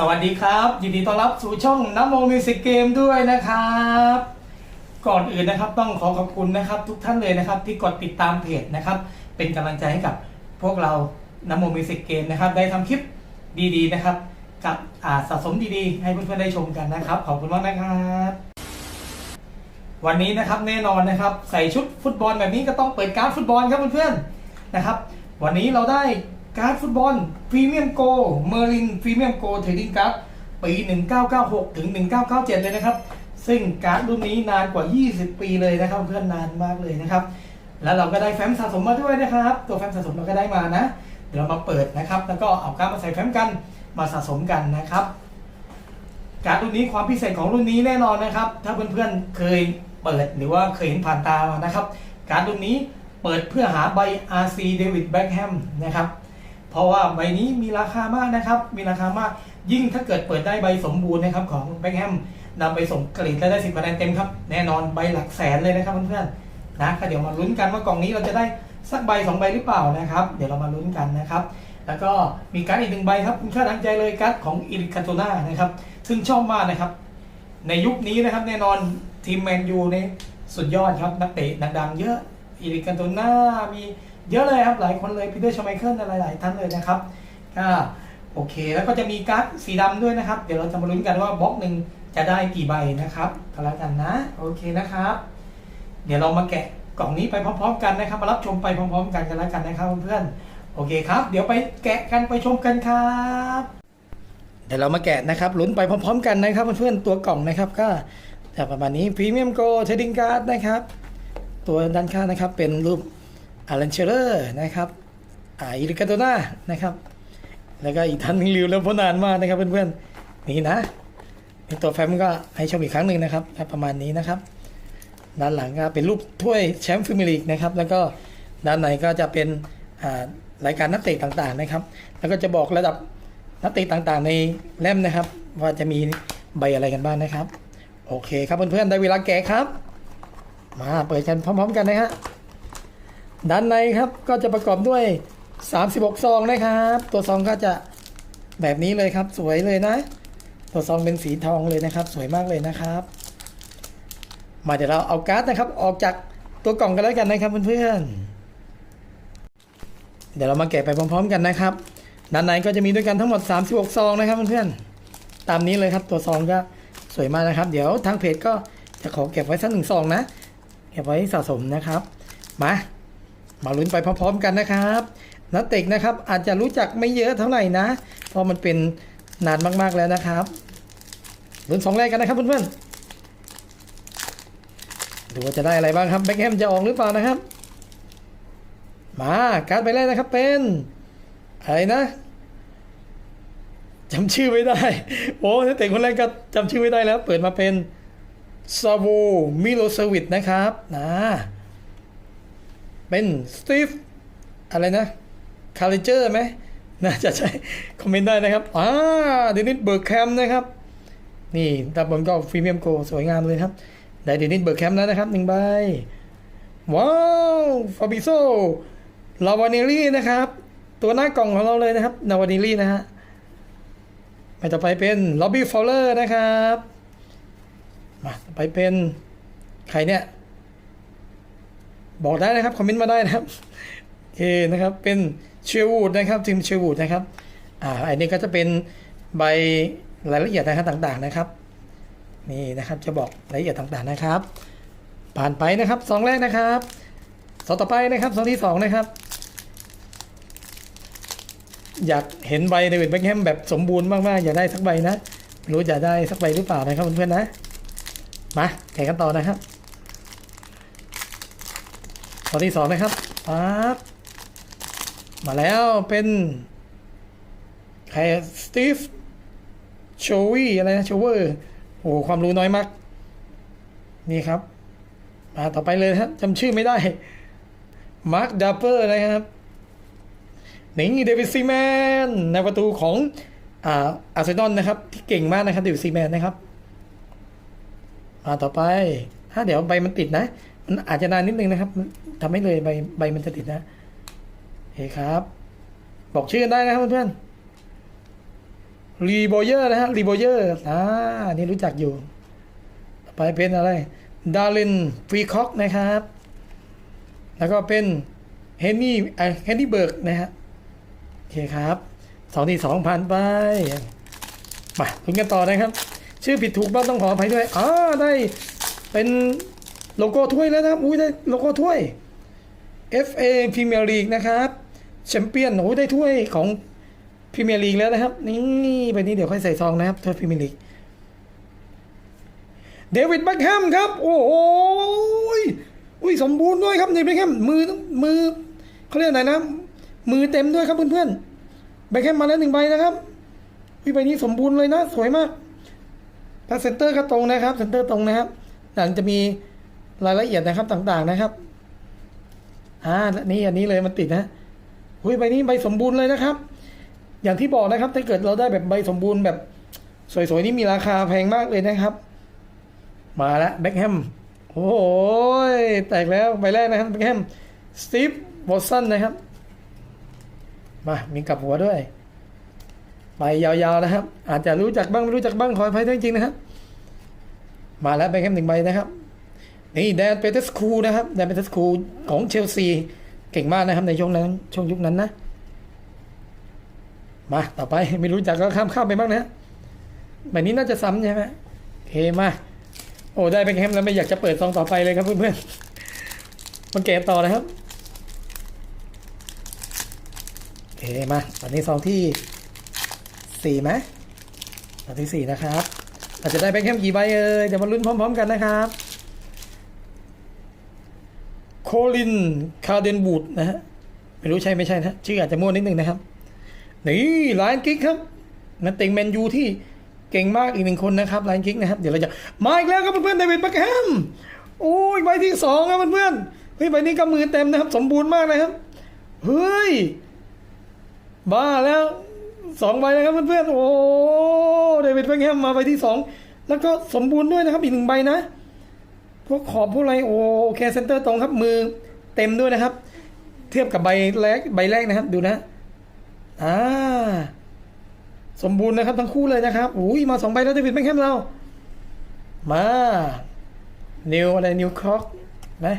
สวัสดีครับ ยินดีต้อนรับสู่ช่องน้ำโมมิวสิกเกมด้วยนะครับ ก่อนอื่นนะครับต้องขอขอบคุณนะครับ ทุกท่านเลยนะครับ ที่กดติดตามเพจนะครับ เป็นกำลังใจให้กับพวกเราน้ำโมมิวสิกเกมนะครับ ได้ทำคลิปดีๆนะครับ กับอ่าสะสมดีๆ ให้เพื่อนๆได้ชมกันนะครับ ขอบคุณมากนะครับ วันนี้นะครับแน่นอนนะครับ ใส่ชุดฟุตบอลแบบนี้ก็ต้องเปิดการ์ดฟุตบอลครับเพื่อนๆนะครับ วันนี้เราได้ การ์ดฟุตบอลพรีเมียมโกเมอร์ลินพรีเมียมโกเทรดดิ้งการ์ดปี 1996 ถึง 1997 เลยนะครับ ซึ่งการ์ดรุ่นนี้นานกว่า 20 ปีเลยนะครับ เพื่อนนานมากเลยนะครับ แล้วเราก็ได้แฟ้มสะสมมาด้วยนะครับ ตัวแฟ้มสะสมเราก็ได้มานะ เดี๋ยวเรามาเปิดนะครับ แล้วก็เอาการ์ดมาใส่แฟ้มกันมาสะสมกันนะครับ การ์ดรุ่นนี้ความพิเศษของรุ่นนี้แน่นอนนะครับ ถ้าเพื่อนๆเคยเปิดหรือว่าเคยเห็นผ่านตานะครับ การ์ดรุ่นนี้เปิดเพื่อหาใบ RC David Beckham นะครับ เพราะว่าใบนี้มีราคามากนะครับ มีราคามาก ยิ่งถ้าเกิดเปิดได้ใบสมบูรณ์นะครับของ Beckham นำไปส่งกรีดและได้สิบคะแนนเต็มครับ แน่นอนใบหลักแสนเลยนะครับเพื่อนๆนะก็เดี๋ยวมาลุ้นกันว่ากล่องนี้เราจะได้สักใบสองใบหรือเปล่านะครับ เดี๋ยวเรามาลุ้นกันนะครับ แล้วก็มีการดอีกหนึ่งใบครับคุณค่าทางใจเลยการดของอิริคาโตนานะครับ ซึ่งชอบมากนะครับ ในยุคนี้นะครับแน่นอนทีมแมนยูเนี่ยสุดยอดครับนักเตะดังๆเยอะอิริกันโตนามี เยอะเลยครับหลายคนเลยพีเตอร์ชไมเคิลอะไรหลายท่านเลยนะครับก็โอเค แล้วก็จะมีการ์ดสีดำด้วยนะครับ เดี๋ยวเราจะมาลุ้นกันว่าบล็อกหนึ่งจะได้กี่ใบนะครับก็แล้วกันนะโอเคนะครับ เดี๋ยวเรามาแกะกล่องนี้ไปพร้อมๆ กันนะครับ มารับชมไปพร้อม ๆ กันกันแล้วกันนะครับเพื่อนๆโอเคครับ เดี๋ยวไปแกะกันไปชมกันครับเดี๋ยวเรามาแกะนะครับลุ้นไปพร้อม ๆ กันนะครับเพื่อนๆตัวกล่องนะครับก็จะประมาณนี้พรีเมียมโกเทดดิ้งการ์ดนะครับ ตัวด้านข้างนะครับเป็นรูป อารันเชอร์นะครับอ่าอิริกาโตนานะครับ แล้วก็อีกท่านนึงริวแล้วพรานานมากนะครับเพื่อนๆนี่นะนี่ตัวแฟ้มก็ให้ชมอีกครั้งหนึ่งนะครับประมาณนี้นะครับ ด้านหลังก็เป็นรูปถ้วยแชมป์ฟิมิลีกนะครับ แล้วก็ด้านในก็จะเป็นรายการนักเตะต่างๆนะครับ แล้วก็จะบอกระดับนักเตะต่างๆ ในเล่มนะครับ ว่าจะมีใบอะไรกันบ้างนะครับ โอเคครับเพื่อนๆได้เวลาแกะครับ มาเปิดกันพร้อม ๆ กันนะฮะ ด้านในครับก็จะประกอบด้วย 36 ซองนะครับ ตัวซองก็จะแบบนี้เลยครับ สวยเลยนะ ตัวซองเป็นสีทองเลยนะครับ สวยมากเลยนะครับ มาเดี๋ยวเราเอาการ์ดนะครับ ออกจากตัวกล่องกันแล้วกันนะครับเพื่อนๆเดี๋ยวเรามาแกะไปพร้อม ๆ กันนะครับด้านในก็จะมีด้วยกันทั้งหมด 36 ซองนะครับเพื่อนๆตามนี้เลยครับ ตัวซองก็สวยมากนะครับ เดี๋ยวทางเพจก็จะขอเก็บไว้สักหนึ่งซองนะเก็บไว้สะสมนะครับ มา มาลุ้นไปพร้อมๆกันนะครับนักเตะนะครับอาจจะรู้จักไม่เยอะเท่าไหร่นะเพราะมันเป็นนานมากๆแล้วนะครับลุ้นสองแรกกันนะครับเพื่อนๆดูว่าจะได้อะไรบ้างครับแบ็คแฮมจะออกหรือเปล่านะครับ มาการไปแรกนะครับเป็นอะไรนะจำชื่อไม่ได้โอ้นักเตะคนแรกก็จำชื่อไม่ได้แล้ว เปิดมาเป็นซาโวมิโลเซวิตนะครับนะ เป็นสตีฟอะไรนะคาริเจอร์ไหมน่าจะใช่คอมเมนต์ได้นะครับอ่าเดนิสเบิร์กแคมนะครับ นี่ตาบนก็ฟรีเมียมโกสวยงามเลยครับ ได้เดนิสเบิร์กแคมแล้วนะครับหนึ่งใบ ว้าวฟาบิโซลาวาเนลี่นะครับ ตัวหน้ากล่องของเราเลยนะครับนาวาเนลี่นะฮะไปต่อไปเป็นล็อบบี้ฟอลเลอร์นะครับ มาต่อไปเป็นใครเนี่ย บอกได้นะครับ คอมเมนต์มาได้นะครับโอเคนะครับ เป็นเชลวูดนะครับทีมเชลวูดนะครับ อ่าอันนี้ก็จะเป็นใบรายละเอียดนะครับต่างๆนะครับ นี่นะครับจะบอกรายละเอียดต่างๆนะครับ ผ่านไปนะครับสองแรกนะครับสองต่อไปนะครับสองที่สองนะครับ อยากเห็นใบเดวิดแบ็คแฮมแบบสมบูรณ์มากๆอยากได้สักใบนะรู้จะได้สักใบหรือเปล่านะครับเพื่อนๆนะ มาแข่งกันต่อนะครับ อที่สองนะครับปั๊บมาแล้วเป็นใครสตีฟโชวี่อะไรนะโชเวอร์โอ้โหความรู้น้อยมาก นี่ครับ มาต่อไปเลยครับจำชื่อไม่ได้ มาร์คดับเปอร์นะครับหนี่เดวิดซีแมนในประตูของอ่าอาร์เซนอลนะครับ ที่เก่งมากนะครับเดวิดซีแมนนะครับ มาต่อไป ถ้าเดี๋ยวใบมันติดนะ อาจจะนานนิดนึงนะครับทำให้เลยใบใบมันจะติดนะโอเครับ บอกชื่อกันได้นะครับเพื่อนรีโบเยอร์นะฮะรีโบเยอร์อ่านี่รู้จักอยู่ ไปเป็นอะไร ดารินฟรีคอกนะครับ แล้วก็เป็นเฮนนี่เฮนนี่เบิร์กนะฮะโอเคครับสองที่สองผ่านไป มาลุ้นกันต่อนะครับ ชื่อผิดถูกบ้างต้องขออภัยด้วยอ่าได้เป็น โลโก้ถ้วยแล้วนะครับอุ้ยได้โลโก้ถ้วย FA Premier League นะครับแชมเปี้ยนโอ้ยได้ถ้วยของพรีเมียร์ลีกแล้วนะครับ นี่ไปนี้เดี๋ยวค่อยใส่ซองนะครับถ้วยพรีเมียร์ลีกเดวิดแบ็คแฮมครับ โอ้โหอุ้ยสมบูรณ์ด้วยครับเดวิดแบ็คแฮมมือมือเขาเรียกอะไรนะ มือเต็มด้วยครับเพื่อนๆแบ็คแฮมมาแล้วหนึ่งใบนะครับอุ้ยใบนี้สมบูรณ์เลยนะ สวยมากถ้าเซนเตอร์ก็ตรงนะครับเซนเตอร์ตรงนะครับหลังจะมี รายละเอียดนะครับต่างๆนะครับ อ่า นี่อันนี้เลยมันติดนะหุ้ยใบนี้ใบสมบูรณ์เลยนะครับ อย่างที่บอกนะครับ ถ้าเกิดเราได้แบบใบสมบูรณ์แบบ สวยๆนี่มีราคาแพงมากเลยนะครับ มาล้วแบ็คแฮม โอ้โหแตกแล้วใบแรกนะครับแบ็คแฮม สตีฟวอตสันนะครับ มา มีกลับหัวด้วยใบยาวๆนะครับ อาจจะรู้จักบ้างไม่รู้จักบ้างขออภัยด้วยจริงๆนะครับ มาแล้วแบ็คแฮมหนึ่งใบนะครับ นี่แดนเปเตสคูนะครับแดนเปเตสคูของเชลซีเก่งมากนะครับในช่วงนั้นช่วงยุคนั้นนะมาต่อไปไม่รู้จักก็ข้ามข้ามไปบ้างนะแบบนี้น่าจะซ้ำใช่ไหมโอเคมาโอ้ได้เป็นแฮมแล้วไม่อยากจะเปิดซองต่อไปเลยครับเพื่อนๆมันเกมต่อนะครับโอเคมาตอนนี้ซองที่สี่ไหมซองที่สี่นะครับเราจะได้เป็นแฮมกี่ใบเอ่ยเดี๋ยวมาลุ้นพร้อม ๆ กันนะครับ โคลิน คาเดนบูดนะฮะ ไม่รู้ใช่ไม่ใช่นะชื่ออาจจะมั่วนิดนึงนะครับ นี่ไลน์กิกครับ นักเตะแมนยูที่เก่งมากอีกหนึ่งคนนะครับไลน์กิกนะครับ เดี๋ยวเราจะ มาอีกแล้วครับเพื่อนๆเดวิดแบ็คแฮมโอ้ยใบที่สองครับเพื่อนๆเฮ้ยใบนี้ก็มือเต็มนะครับ สมบูรณ์มากนะครับ เฮ้ย บ้าแล้วสองใบนะครับเพื่อนๆโอ้เดวิดแบ็คแฮมมาใบที่สองแล้วก็สมบูรณ์ด้วยนะครับอีกหนึ่งใบนะ พวกขอบพวกอะไรโอเคเซนเตอร์ตรงครับมือเต็มด้วยนะครับ เทียบกับใบแรกใบแรกนะครับดูนะอ่าสมบูรณ์นะครับทั้งคู่เลยนะครับอุ้ยมาสองใบแล้วเดวิดแบ็คแฮมเรา มานิวอะไรนิวคอกนะ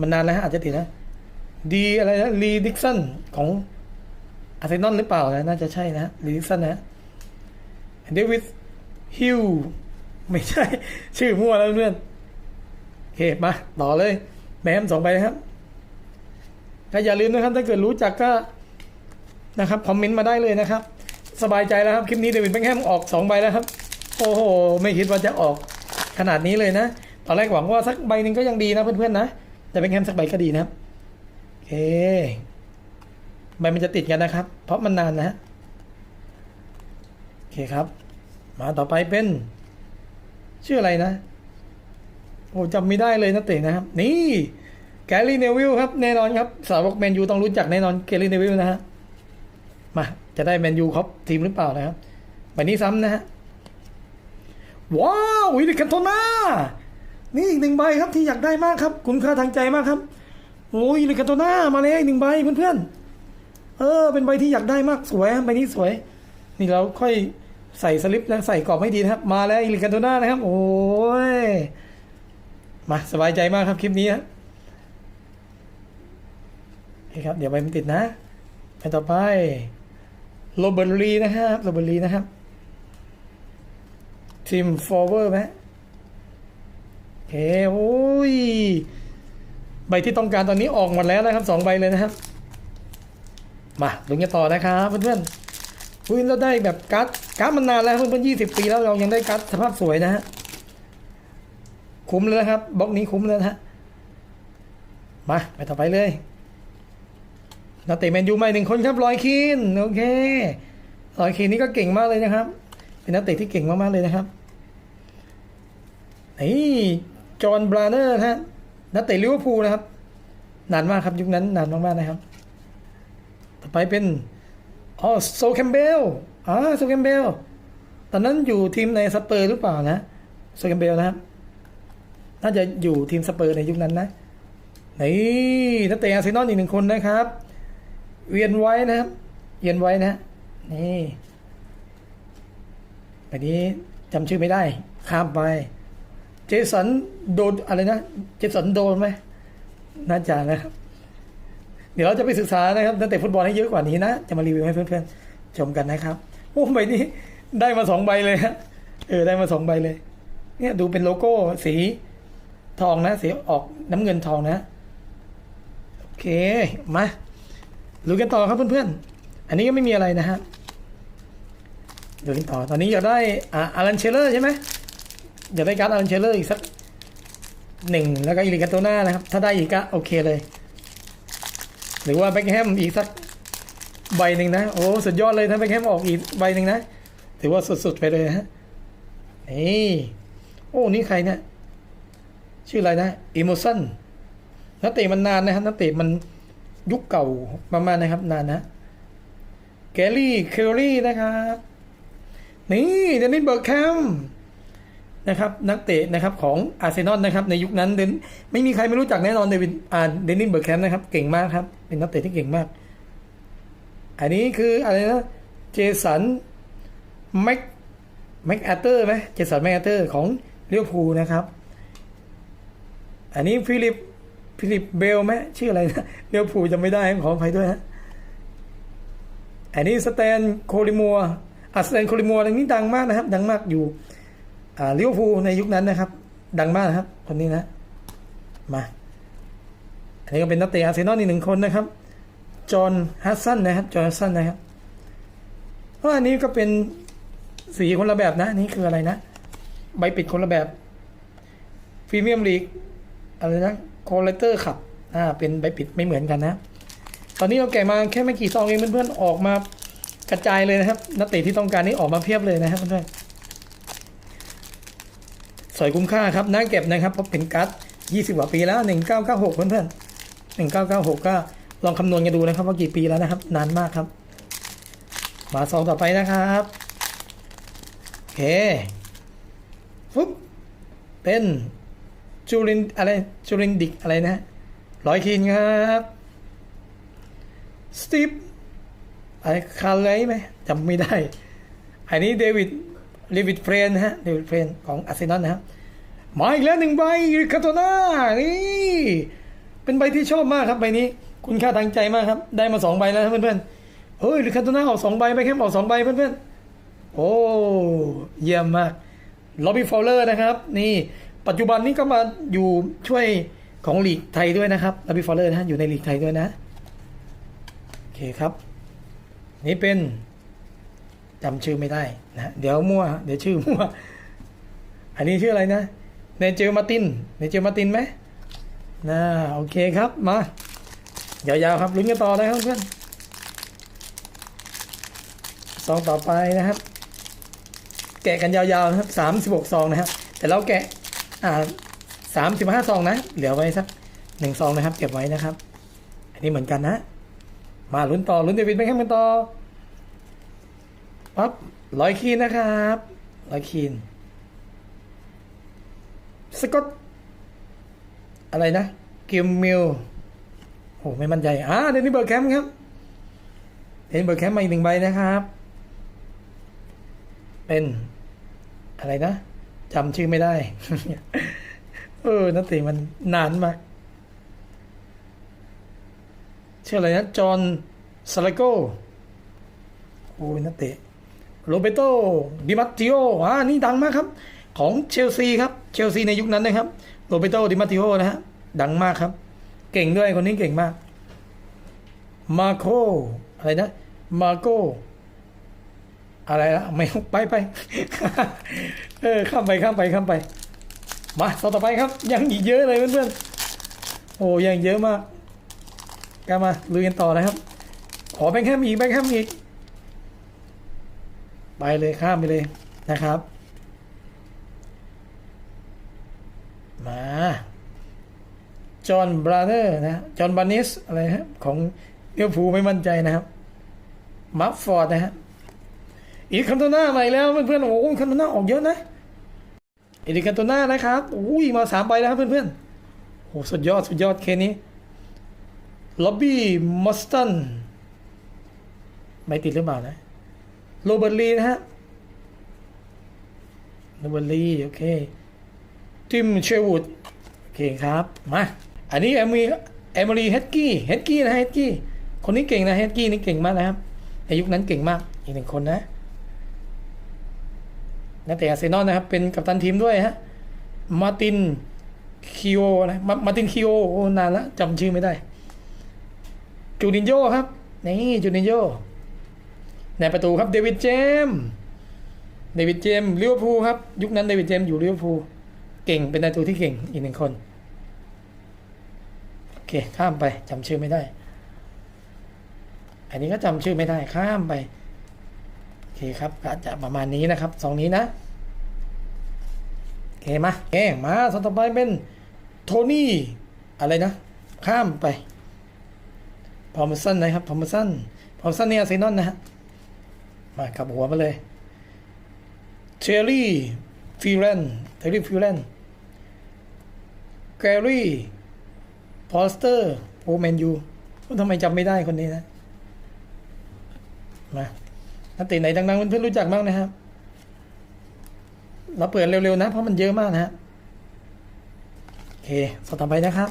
มันนานแล้วฮะอาจจะติดนะดีอะไรนะลีดิกสันของอาร์เซนอลหรือเปล่านะน่าจะใช่นะลีดิกสันนะเดวิดฮิวไม่ใช่ ชื่อมั่วแล้วเพื่อน เคมาต่อเลยแมมสองใบนะครับก็อย่าลืมนะครับ ถ้าเกิดรู้จักก็นะครับคอมเมนต์มาได้เลยนะครับ สบายใจแล้วครับ คลิปนี้เดวิดแบงแฮมออกสองใบแล้วครับ โอ้โห ไม่คิดว่าจะออกขนาดนี้เลยนะ ตอนแรกหวังว่าสักใบหนึ่งก็ยังดีนะเพื่อนๆนะ แต่แบงแฮมสักใบก็ดีนะครับโอเคใบมันจะติดกันนะครับ เพราะมันนานนะฮะโอเคครับ มาต่อไปเป็น ชื่ออะไรนะ โอ้จำไม่ได้เลยนะเตะนะครับ นี่แกลลี่เนวิลครับแน่นอนครับ สาวกแมนยูต้องรู้จักแน่นอนแกลลี่เนวิลนะฮะมาจะได้แมนยูครับทีมหรือเปล่านะครับใบนี้ซ้ำนะฮะว้าววิลิกันโทนานี่อีกหนึ่งใบครับที่อยากได้มากครับ คุณค่าทางใจมากครับโอ้ยลิกันโทนามาเลยอีกหนึ่งใบเพื่อนๆเออ เป็นใบที่อยากได้มากสวยใบนี้สวย นี่เราค่อยใส่สลิปแล้วใส่กรอบให้ดีนะครับ มาแล้วอิลิกันโทนานะครับ โอ้ย มาสบายใจมากครับคลิปนี้ครับโอเคครับ เดี๋ยวไปมันติดนะไปต่อไปโรเบิร์ตลีนะครับโรเบิร์ตลีนะครับทีมฟอร์เวอร์ไหมโอเคโอ้ยใบที่ต้องการตอนนี้ออกหมดแล้วนะครับสองใบเลยนะครับ มาลุ้นกันต่อนะครับเพื่อนๆอุ้ยเราได้แบบการ์ดการ์ดมันนานแล้วเพื่อนๆยี่สิบปีแล้วเรายังได้การ์ดสภาพสวยนะฮะ คุ้มเลยนะครับบล็อกนี้คุ้มเลยนะฮะมาไปต่อไปเลยนักเตะแมนยูใหม่หนึ่งคนครับลอยคีนโอเคลอยคีนนี่ก็เก่งมากเลยนะครับ เป็นนักเตะที่เก่งมากๆเลยนะครับนี่จอห์นบราเนอร์นะฮะนักเตะลิเวอร์พูลนะครับ นานมากครับยุคนั้นนานมากๆนะครับ ต่อไปเป็นอ๋อโซแคมเบลอ่าโซแคมเบลตอนนั้นอยู่ทีมในสเปอร์หรือเปล่านะโซแคมเบลนะครับ น่าจะอยู่ทีมสเปอร์ในยุคนั้นนะนี่นักเตะอาร์เซนอลอีกหนึ่งคนนะครับ เวียนไว้นะครับเวียนไว้นะนี่ไปนี้จำชื่อไม่ได้ ข้ามไป เจสันโดนอะไรนะ เจสันโดนไหมน่าจะนะครับ เดี๋ยวเราจะไปศึกษานะครับนักเตะฟุตบอลให้เยอะกว่านี้นะ จะมารีวิวให้เพื่อนๆ ชมกันนะครับโอ้ใบนี้ได้มาสองใบเลยฮะเออได้มาสองใบเลย เนี่ยดูเป็นโลโก้สี ทองนะ สีออกน้ำเงินทองนะ โอเค มาดูกันต่อครับเพื่อนๆ อันนี้ก็ไม่มีอะไรนะฮะดูกันต่อ ตอนนี้อยากได้อ่าอารันเชลเลอร์ใช่ไหมอยากได้การ์ดอารันเชลเลอร์อีกสักหนึ่งแล้วก็อิริกาโตน่านะครับ ถ้าได้อีกก็โอเคเลย หรือว่าแบ็คแฮมอีกสักใบหนึ่งนะ โอ้สุดยอดเลยถ้าแบ็คแฮมออกอีกใบหนึ่งนะ ถือว่าสุดๆไปเลยฮะนี่โอ้นี่ใครเนี่ย ชื่ออะไรนะอิโมซันนักเตะมันนานนะครับนักเตะมันยุคเก่าประมาณนะครับ นานนะแกลลี่เคลลี่นะครับนี่เดนิสเบิร์กแคมนะครับนักเตะนะครับของอาร์เซนอลนะครับในยุคนั้นเดนไม่มีใครไม่รู้จักแน่นอนเดวินอ่าเดนิสเบิร์กแคมนะครับเก่งมากครับ เป็นนักเตะที่เก่งมาก อันนี้คืออะไรนะเจสันแม็กแม็กแอตเตอร์ไหมเจสันแม็กแอตเตอร์ของเลี้ยวภูนะครับ อันนี้ฟิลิปฟิลิปเบลไหมชื่ออะไรนะเลี้ยวภูจำไม่ได้ขออภัยด้วยฮะอันนี้สแตนโคลิมัวอะสแตนโคลิมัวอันนี้ดังมากนะครับ ดังมากอยู่อ่าเลี้ยวภูในยุคนั้นนะครับ ดังมากนะครับคนนี้นะ มา อันนี้ก็เป็นนักเตะอาร์เซนอลอีกหนึ่งคนนะครับ จอห์นฮัสซันนะครับ จอห์นฮัสซันนะครับเพราะอันนี้ก็เป็นสีคนละแบบนะนนี่คืออะไรนะ ใบปิดคนละแบบพรีเมียมลีก อะไรนะโคเลเตอร์ขับอ่าเป็นใบปิดไม่เหมือนกันนะ ตอนนี้เราแกะมาแค่ไม่กี่ซองเองเพื่อนๆออกมากระจายเลยนะครับนักเตะที่ต้องการนี้ออกมาเพียบเลยนะครับเพื่อนๆสวยคุ้มค่าครับน่าเก็บนะครับเพราะเป็นการ์ด20กว่าปีแล้ว1996เพื่อนๆ1996 ก็ลองคำนวณกันดูนะครับว่ากี่ปีแล้วนะครับ นานมากครับ มาซองต่อไปนะครับโอเคฟุ๊บเป็น จูรินอะไรจูรินดิกอะไรนะร้อยคินครับสตีฟอะไรคาร์เลยไหมจำไม่ได้ อันนี้เดวิดเดวิดเฟรนนะฮะเดวิดเฟรนของอาร์เซนอลนะครับมาอีกแล้วหนึ่งใบริคาโตนานี่เป็นใบที่ชอบมากครับใบนี้ คุณค่าทางใจมากครับ ได้มาสองใบแล้วเพื่อนๆเฮ้ยรือคาโตนาออกสองใบไปแค่ออกสองใบเพื่อนๆโอ้เยี่ยมมากล็อบบี้ฟอลเลอร์นะครับ นี่ ปัจจุบันนี้ก็มาอยู่ช่วยของลีกไทยด้วยนะครับล็อบบี้ฟอลเลอร์นะอยู่ในลีกไทยด้วยนะ โอเคครับ นี่เป็นจำชื่อไม่ได้นะเดี๋ยวมั่ว เดี๋ยวชื่อมั่ว อันนี้ชื่ออะไรนะเนเจอร์มาตินเนเจอร์มาตินไหมนะโอเคครับมายาวๆครับลุ้นกันต่อนะครับเพื่อนซองต่อไปนะครับ แกะกันยาวๆนะครับสามสิบหกซองนะครับ แต่เราแกะ อ่าสามสิบห้าซองนะ เหลือไว้สักหนึ่งซองนะครับ เก็บไว้นะครับ อันนี้เหมือนกันนะ มาลุ้นต่อลุ้นเดวิดไปแค่กันต่อปั๊บร้อยคีนนะครับร้อยคีนสกอตอะไรนะกิมมิลโอ้ไม่มั่นใจอ่าเดนนี่เบิร์แคมป์ครับเดนนี่เบิร์แคมป์มาอีกหนึ่งใบนะครับ เป็นอะไรนะ จำชื่อไม่ได้ เออนักเตะมันนานมากชื่ออะไรนะ จอห์นซาลาโกโอ้ยนักเตะโรเบโตดิมัตติโออ่านี่ดังมากครับ ของเชลซีครับ เชลซีในยุคนั้นนะครับโรเบโตดิมัตติโอนะฮะ ดังมากครับ เก่งด้วยคนนี้เก่งมาก มาโคอะไรนะ มาโกอะไรละไม่ไปไป เออข้ามไปข้ามไปข้ามไป มาต่อต่อไปครับ ยังอีกเยอะเลยเพื่อนๆโอ้ยังเยอะมากกลับมาลุยกันต่อนะครับ ขอแบงค์แคมอีกแบงค์แคมอีก ไปเลยข้ามไปเลยนะครับ มาจอห์นบราเธอร์นะจอห์นบานิสอะไรฮะของเลี้ยวภูไม่มั่นใจนะครับ มัฟฟอร์ดนะฮะ อีกคันโตน่าใหม่แล้วเพื่อนๆโอ้โหคันโตน่าออกเยอะนะอีกคันโตน่านะครับอุ้ยมาสามใบแล้วครับเพื่อนๆโอ้สุดยอดสุดยอดเคนี้ล็อบบี้มอสตันไม่ติดหรือเปล่านะโรเบิร์ตลีนะฮะนบลีโอเคทิมเชวูดโอเคครับมาอันนี้เอมีเอมิลีเฮดกี้เฮดกี้นะเฮดกี้คนนี้เก่งนะเฮดกี้นี่เก่งมากนะครับในยุคนั้นเก่งมากอีกหนึ่งคนนะ นักเตะอาร์เซนอลนะครับ เป็นกัปตันทีมด้วยฮะมาตินคิโอนะมาตินคิโอโอ้นานละจำชื่อไม่ได้ จูนินโญ่ครับ นี่จูนินโญ่ในประตูครับเดวิดเจมส์เดวิดเจมส์ลิเวอร์พูลครับ ยุคนั้นเดวิดเจมส์อยู่ลิเวอร์พูลเก่งเป็นประตูที่เก่งอีกหนึ่งคน โอเค ข้ามไปจำชื่อไม่ได้ อันนี้ก็จำชื่อไม่ได้ข้ามไป เคครับก็จะประมาณนี้นะครับสองนี้นะโอเคมาโอเคมาสต่อไปเป็นโทนี่อะไรนะ ข้ามไปพอมสันนะครับพอมสันพอมสันเนี่ยเซนอลนะฮะมาขับหัวมาเลยเทอรี่ฟิลเลนเทอรี่ฟิลเลนแกรี่พอสเตอร์โอแมนยูทำไมจำไม่ได้คนนี้นะ มา นักเตะไหนดังๆเพื่อนๆรู้จักบ้างนะครับเราเปิดเร็วๆนะ เพราะมันเยอะมากนะฮะโอเคสต่อไปนะครับ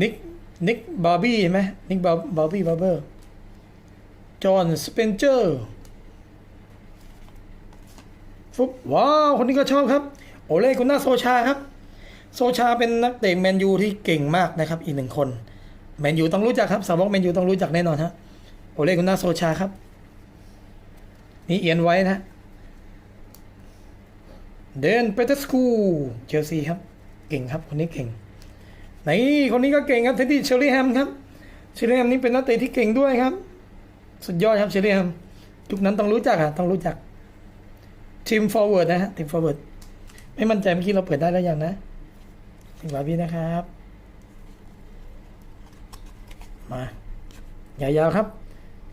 นิกนิกบาร์บี้ไหมนิกบาบาร์บี้บาร์เบอร์จอห์นสเปนเจอร์ฟุบว้าวคนนี้ก็ชอบครับ โอเล่กุน่าโซชาครับ โซชาเป็นนักเตะแมนยูที่เก่งมากนะครับ อีกหนึ่งคนแมนยูต้องรู้จักครับสาวกแมนยูต้องรู้จักแน่นอนฮะโอเล่กุน่าโซชาครับ นี่เอียนไว้นะ เดนเปเตอร์สคูเชลซีครับ เก่งครับ คนนี้เก่งไหนคนนี้ก็เก่งครับเท็ดดี้เชอร์รี่แฮมครับเชอร์รี่แฮมนี่เป็นนักเตะที่เก่งด้วยครับ สุดยอดครับเชอร์รี่แฮมทุกนั้นต้องรู้จักอะต้องรู้จักทีมฟอร์เวิร์ดนะฮะทีมฟอร์เวิร์ดไม่มั่นใจเมื่อกี้เราเปิดได้แล้วยังนะถึงบาร์บี้นะครับ มายาวๆครับ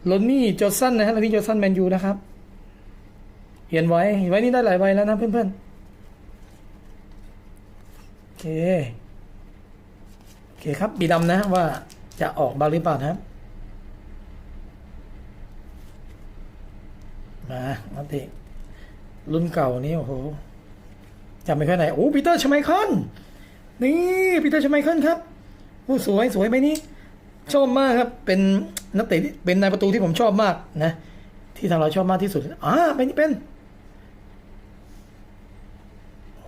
ลอนนี่จอสันนะฮะลอนนี่จอสันแมนยูนะครับ เขียนไว้ไว้นี่ได้หลายใบแล้วนะเพื่อนๆโอเคโอเคครับบีดำนะว่าจะออกบางหรือเปล่านะครับมาอัปเดตรุ่นเก่านี้โอ้โหจำไม่ค่อยไหนโอ้ปีเตอร์ชไมคิลนี่ปีเตอร์ชไมคิลครับโอ้สวยสวยไหมนี่ชอบมากครับ เป็นนักเตะที่เป็นนายประตูที่ผมชอบมากนะ ที่ทางเราชอบมากที่สุดอ่าเป็นนี่เป็น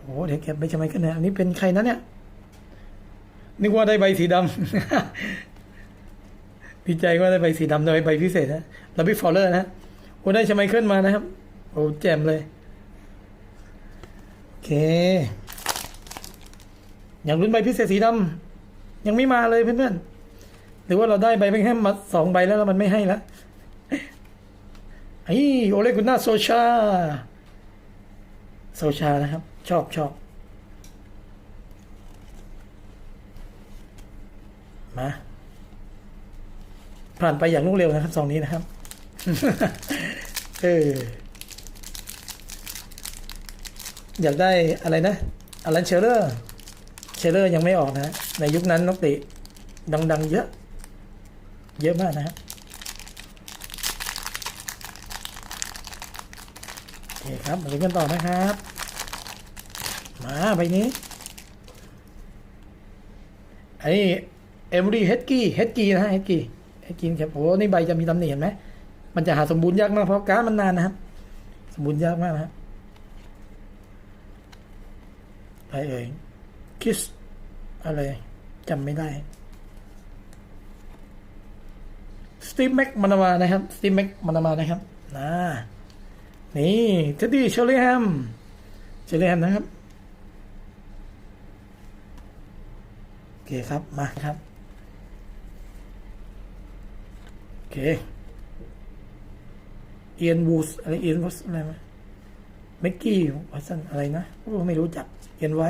โอ้โหเดี๋ยวเก็บไปชไมเคิลนะอันนี้เป็นใครนะเนี่ย นึกว่าได้ใบสีดำดีใจว่าได้ใบสีดำได้ใบพิเศษนะล้วพี่ฟอลเลอร์นะโอ้ได้ชไมเคิลมานะครับ โอ้แจ่มเลย โอเค อย่างรุ่นใบพิเศษสีดำยังไม่มาเลยเพื่อนๆ หรือว่าเราได้ใบเพิ่งแค่มาสองใบแล้วแล้วมันไม่ให้ละไอ้โอเลกุน่าโซชา โซชานะครับ ชอบชอบมาผ่านไปอย่างรวดเร็วนะครับสองนี้นะครับเอออยากได้อะไรนะอลันเชลเลอร์เชลเลอร์ยังไม่ออกนะ ในยุคนั้นนักเตะดัง ๆ เยอะ เยอะมากนะครับโอเคครับมาเล่นกันต่อนะครับ มาใบนี้อันนี้เอมรีเฮดกี้เฮดกี้นะฮะเฮดกี้เฮดกี้ครับโอ้นี่ใบจะมีตำหนิเห็นไหมมันจะหาสมบูรณ์ยากมากเพราะการมันนานนะครับ สมบูรณ์ยากมากนะฮะไปเอ่ยคิสอะไรจำไม่ได้สตีฟแม็กมานามานะครับสตีฟแม็กมานามานะครับนะนี่เท็ดดี้เชอร์รี่แฮมเชอร์รี่แฮมนะครับ โอ เคครับ มาครับ โอเค เอียนวูสอะไรเอียนวูสอะไรไหมเมกกี้วัสันอะไรนะไม่รู้จัก เอียนไว้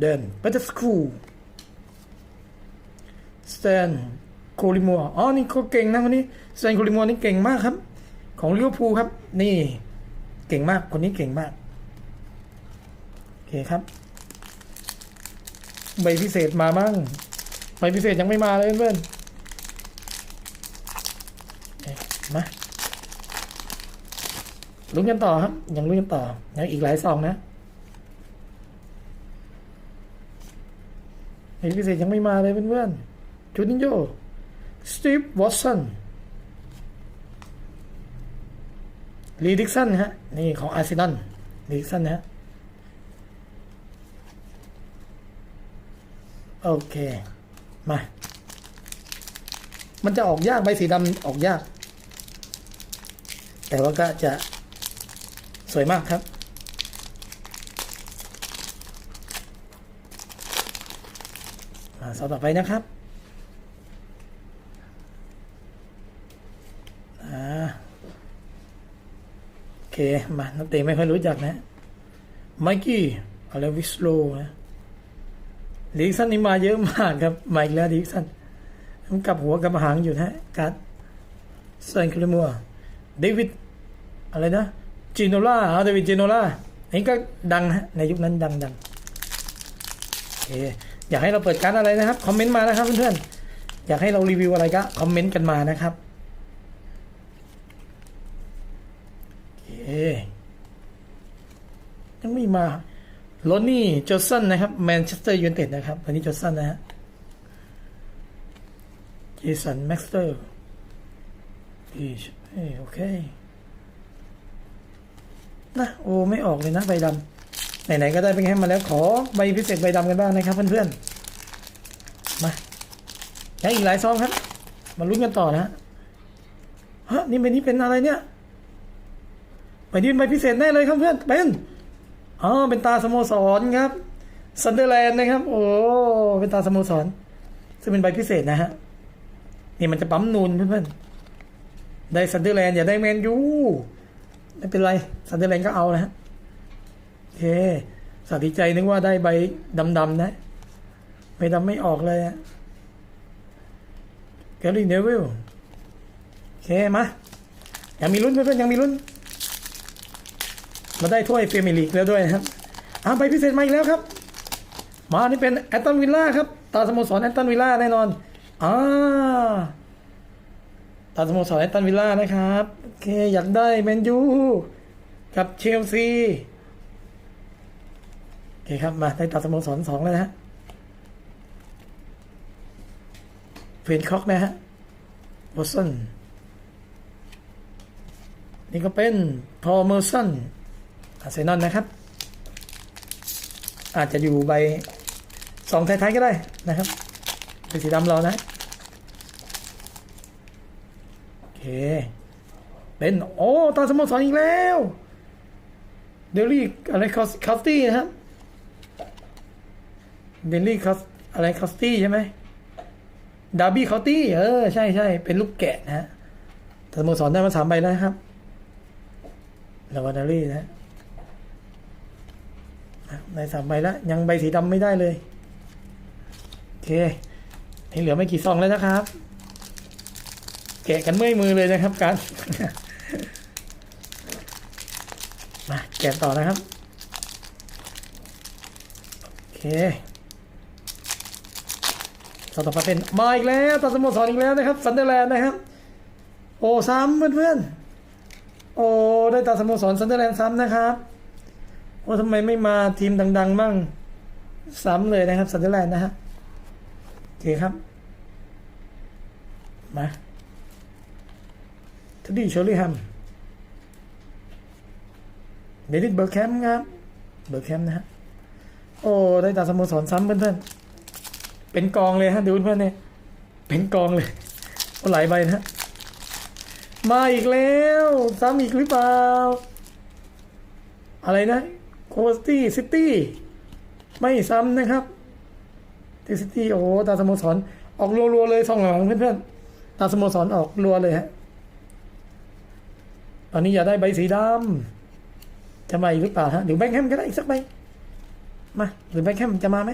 เดินปเตอร์สคูสแตนโคลิมัวอ๋อ นี่เขาเก่งนะคนนี้สแตนโคลิมัวนี่เก่งมากครับ ของลิเวอร์พูลครับ นี่ เก่งมาก คนนี้เก่งมาก เคครับ ใบพิเศษมาบ้างใบพิเศษยังไม่มาเลยเพื่อนๆเอ๊ะมาลุ้นกันต่อครับ ยังลุ้นกันต่อยังอีกหลายซองนะไอ้พิเศษยังไม่มาเลยเพื่อนๆจูนินโยสตีฟวอตสันลีดิกสันฮะ นี่ของอาร์เซนอลลีดิกสันนะฮะ โอเค มา มันจะออกยากใบสีดำออกยาก แต่ว่าก็จะสวยมากครับ มาสอบต่อไปนะครับอ่าโอเค มานักเตะไม่ค่อยรู้จักนะไมกี้อะไรวิสโลนะ ดิกสันนี่มาเยอะมากครับมาอีกแล้วดิกสันมันกลับหัวกับหางอยู่นะการ์ดเซนคลิมัวเดวิดอะไรนะจิโนล่าเดวิดจิโนล่านนี้ก็ดังฮะในยุคนั้นดังดังโอเคอยากให้เราเปิดการดอะไรนะครับ คอมเมนต์มานะครับเพื่อนๆอยากให้เรารีวิวอะไรก็คอมเมนต์กันมานะครับโอเคยังไม่มา โรนี่โจสันนะครับแมนเชสเตอร์ยูไนเต็ดนะครับวันนี้จสันนะฮะเจสันแม็กสเตอร์อีชเอโอเคนะโอ้ไม่ออกเลยนะใบดำไหนๆก็ได้เป็นแค่มาแล้วขอใบพิเศษใบดำกันบ้างนะครับ เพื่อนๆมายังอีกหลายซองครับ มาลุ้นกันต่อนะฮะฮะนี่ใบนี้เป็นอะไรเนี่ยใบนี้เป็นใบพิเศษแน่เลยครับเพื่อนเป็น อ๋อเป็นตาสโมสรครับซันเดอร์แลนด์นะครับ โอ้เป็นตาสโมสร ซึ่งเป็นใบพิเศษนะฮะนี่มันจะปั๊มนูนเพื่อนๆได้ซันเดอร์แลนด์อย่าได้แมนยูไม่เป็นไรสันเดอร์แลนด์ก็เอานะฮะโอเคสาธิใจนึกว่าได้ใบดำๆนะใบดำไม่ออกเลยอะแกลลี่เนวิลโอเคมายังมีลุ้นเพื่อนๆยังมีลุ้น มาได้ถ้วยเฟรมิลีกแล้วด้วยนะครับอาใบพิเศษมาอีกแล้วครับ มานี่เป็นแอตตันวิลล่าครับ ตาสโมสรแอตตันวิลล่าแน่นอนอ่าตามสโมสรแอตตันวิลล่านะครับโอเคอยากได้แมนยูกับเชลซีโอเคครับมาได้ตามสโมสรสองแล้วนะฮะเฟรนคอกนะฮะบอสันนี่ก็เป็นพอเมอร์สัน อาร์เซนอลนะครับ อาจจะอยู่ใบสองท้ายๆก็ได้นะครับเป็นสีดำเรานะ โอเค เป็น โอ้ตาสโมสรอีกแล้ว เดลี่อะไรคอสคอสตี้นะครับ เดลี่คอสอะไรคอสตี้ใช่ไหมดาร์บี้คอสตี้ เออ ใช่ใช่เป็นลูกแกะนะฮะตาสโมสรได้มาสามใบแล้วครับแล้วก็เดลี่นะ ได้สามใบแล้ว ยังใบสีดำไม่ได้เลย โอเคนี่เหลือไม่กี่ซองแล้วนะครับ แกะกันเมื่อยมือเลยนะครับการมาแกะต่อนะครับ โอเคต่อต่อไปเป็นมาอีกแล้วตัดสโมสรอีกแล้วนะครับซันเดอร์แลนด์นะครับ โอ้ซ้ำเพื่อนๆโอ้ได้ตัดสโมสรซันเดอร์แลนด์ซ้ำนะครับ โอ้ทำไมไม่มาทีมดัง ๆ มั่งซ้ำเลยนะครับซันเดอร์แลนด์นะฮะโอเคครับ มาทดีเชอร์รี่แฮมเดนิสเบอร์แคมครับเบอร์แคมนะฮะโอ้ได้ตาสโมสรซ้ำเพื่อนๆเป็นกองเลยฮะดูเพื่อนเนี่ยเป็นกองเลยโอ้หลายใบนะฮะมาอีกแล้ว ซ้ำอีกหรือเปล่า อะไรนะ โคสตี้ซิตี้ไม่ซ้ำนะครับที่ซิตี้โอ้ตาสโมสรออกรัวๆเลยสองหลังเพื่อนๆตาสโมสรออกรัวเลยฮะตอนนี้อยากได้ใบสีดำจะมาอีกหรือเปล่าฮะหรือแบงค์แฮมก็ได้อีกสักใบมาหรือแบงค์แฮมจะมาไหม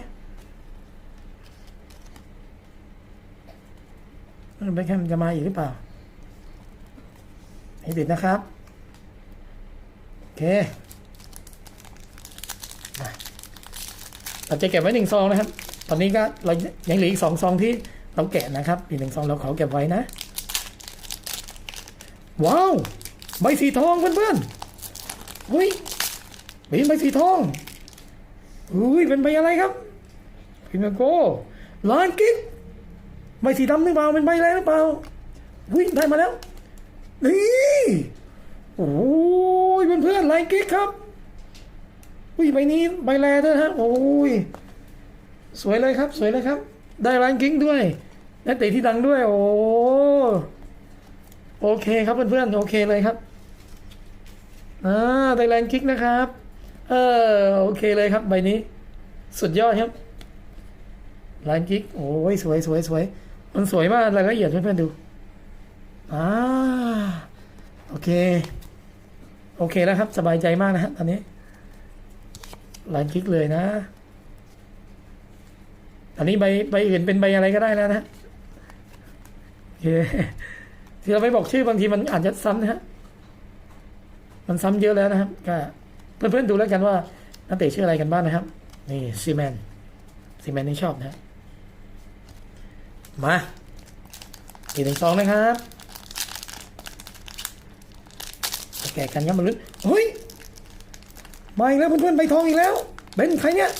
แบงค์แฮมจะมาอีกหรือเปล่าให้ติดนะครับโอเคมา เราจะเก็บไว้หนึ่งซองนะครับ ตอนนี้ก็เรายังเหลืออีกสองซองที่เราแกะนะครับอีกหนึ่งซองเราขอเก็บไว้นะ ว้าวใบสีทองเพื่อนๆเฮ้ยเป็นใบสีทองอุ้ยเป็นใบอะไรครับพิมโกล้านกิ๊กใบสีดำหรือเปล่าเป็นใบอะไรหรือเปล่าอุ้ยได้มาแล้วนี่โอ้ยเพื่อนเพื่อนๆลานกิ๊กครับ อุ้ยใบนี้ใบแรด้วยฮะโอ้ยสวยเลยครับ สวยเลยครับ ได้ล้านกิ๊กด้วยนักเตะที่ดังด้วย โอ้โอเคครับเพื่อนๆโอเคเลยครับอ่าไทยแลนด์คิกนะครับ เออโอเคเลยครับใบนี้ สุดยอดครับแลนด์คิกโอ้ยสวยสวยสวยมันสวยมากรายละเอียดเพื่อนๆดูอ่าโอเค โอเคแล้วครับ สบายใจมากนะฮะตอนนี้ แลน์คิกเลยนะตอนนี้ใบใบอื่นเป็นใบอะไรก็ได้แล้วนะโอเคที่เราไม่บอกชื่อบางทีมันอาจจะซ้ำนะฮะ มันซ้ำเยอะแล้วนะครับ ก็เพื่อนๆดูแล้วกันว่านักเตะชื่ออะไรกันบ้างนะครับ นี่ซีแมนซีแมนนี่ชอบนะ มาอีกหนึ่งซองนะครับแกะกันครับมาลุ้นเฮ้ย มาอีกแล้วเพื่อนๆใบทองอีกแล้ว เป็นใครเนี่ย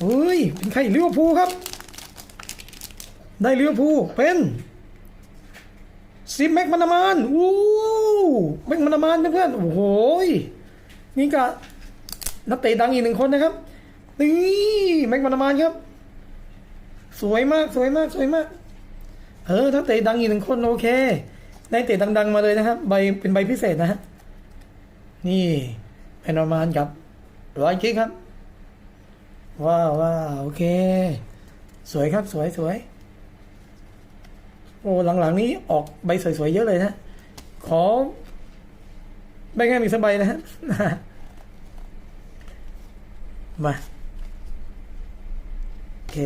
เฮ้ย เป็นใครลิเวอร์พูลครับ ได้ลิเวอร์พูลเป็นซิมแม็กมันามานอู้แม็กมันามานเพื่อนๆโอ้โหยนี่ก็นักเตะดังอีกหนึ่งคนนะครับนี่แม็กมันามานครับ สวยมากสวยมากสวยมากเออนักเตะดังอีกหนึ่งคนโอเคได้เตะดัง ๆ มาเลยนะครับ ใบเป็นใบพิเศษนะฮะนี่ แม็กมันมานกับร้อยคิกครับ ว้าวว้าวโอเค สวยครับสวยสวยโอ้หลังๆนี้ออกใบสวยๆเยอะเลยนะขอใบแค่มีสกใบนะฮะมาโอเค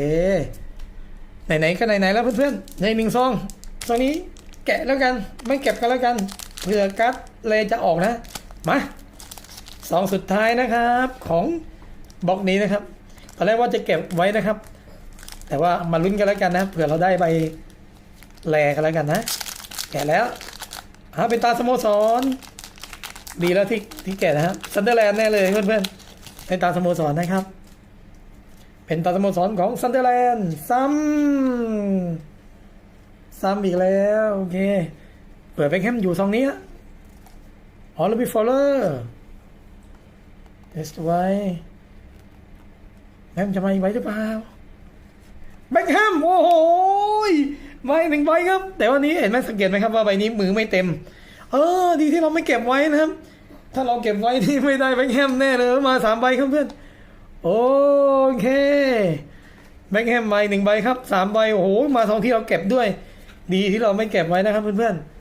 ไหนๆก็ไหนๆแล้วเพื่อนๆในหนึ่งซองซองนี้แกะแล้วกัน ไม่เก็บกันแล้วกันเผื่อกัดเลยจะออกนะ มา ซองสุดท้ายนะครับของบล็อกนี้นะครับตอนแรกว่าจะเก็บไว้นะครับ แต่ว่ามาลุ้นกันแล้วกันนะเผื่อเราได้ใบแลกันแล้วกันนะ แกะแล้วฮะเป็นตาสโมสร ดีแล้วที่ที่แกะนะครับซันเดอร์แลนด์แน่เลยเพื่อนๆเป็นตาสโมสรนะครับ เป็นตาสโมสรของซันเดอร์แลนด์ซ้ำซ้ำอีกแล้วโอเคเปิดไปแคมอยู่ซองนี้ออลบีฟอลเลอร์ เทสไว้แมมจะมาอีกไว้หรือเปล่าแบ็คแฮมโอ้โหยใบหนึ่งใบครับ แต่วันนี้เห็นไหมสังเกตไหมครับว่าใบนี้มือไม่เต็ม เออ ดีที่เราไม่เก็บไว้นะครับ ถ้าเราเก็บไว้นี่ไม่ได้แบ็คแฮมแน่เลยมาสามใบครับเพื่อนโอเคแบ็คแฮมใบหนึ่งใบครับสามใบโอ้โหมาทองที่เราเก็บด้วย ดีที่เราไม่เก็บไว้นะครับเพื่อนๆ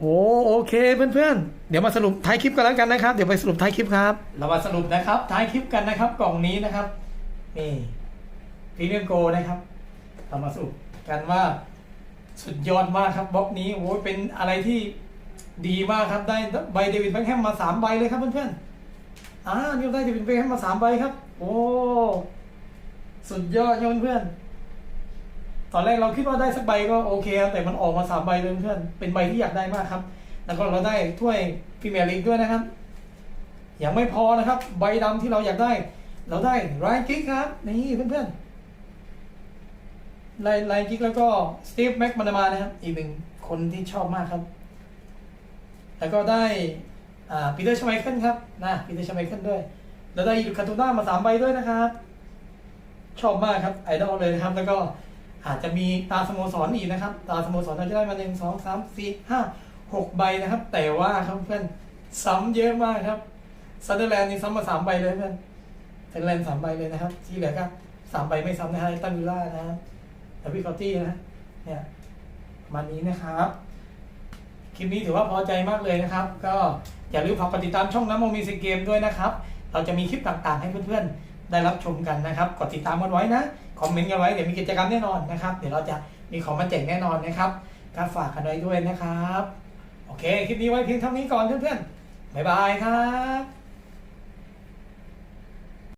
โอ้โอเคเพื่อนๆ เดี๋ยวมาสรุปท้ายคลิปกันแล้วกันนะครับ เดี๋ยวไปสรุปท้ายคลิปครับ เรามาสรุปนะครับท้ายคลิปกันนะครับ กล่องนี้นะครับนี่พรีเมียมโกนะครับ เรามาสรุปกันว่าสุดยอดมากครับบล็อกนี้โอ้ยเป็นอะไรที่ดีมากครับได้ใบเดวิดแบงแฮมมาสามใบเลยครับเพื่อนๆอ่านี่ได้เดวิดแบงแฮมมาสามใบครับ โอ้สุดยอดเพื่อนๆ ตอนแรกเราคิดว่าได้สักใบก็โอเคครับแต่มันออกมาสามใบเลยเพื่อนๆเป็นใบที่อยากได้มากครับ แล้วก็เราได้ถ้วยพรีเมียร์ลีกด้วยนะครับ ยังไม่พอนะครับ ใบดำที่เราอยากได้ เราได้ไรกิกครับนี่เพื่อนๆไลไลกิกแล้วก็สตีฟแม็กมานามานะครับ อีกหนึ่งคนที่ชอบมากครับ แล้วก็ได้ปีเตอร์ชไมเคิลครับนะปีเตอร์ชไมเคิลด้วยแล้วได้ยูคาตูน่ามาสามใบด้วยนะครับ ชอบมากครับไอดอลเลยนะครับแล้วก็ อาจจะมีตาสโมสรอีกนะครับ ตาสโมสรเราจะได้มาหนึ่งสองสามสี่ห้าหกใบนะครับ แต่ว่าครับเพื่อนซ้ำเยอะมากครับซันเดอร์แลนด์นี่ซ้ำมาสามใบเลยเพื่อนเฟนแลนด์สามใบเลยนะครับ ที่เหลือก็สามใบไม่ซ้ำนะฮะตันวิลล่านะครับแล้วพี่คอตตี้นะเนี่ยมานี้นะครับ คลิปนี้ถือว่าพอใจมากเลยนะครับ ก็อย่าลืมฝากกดติดตามช่องน้ำโมมีสิเกมด้วยนะครับ เราจะมีคลิปต่างๆ ให้เพื่อนๆ ได้รับชมกันนะครับ กดติดตามกันไว้นะ คอมเมนต์กันไว้เดี๋ยวมีกิจกรรมแน่นอนนะครับ เดี๋ยวเราจะมีของมาแจกแน่นอนนะครับก็ฝากกันไว้ด้วยนะครับ โอเค คลิปนี้ไว้เพียงเท่านี้ก่อนเพื่อนๆบ๊ายบายครับ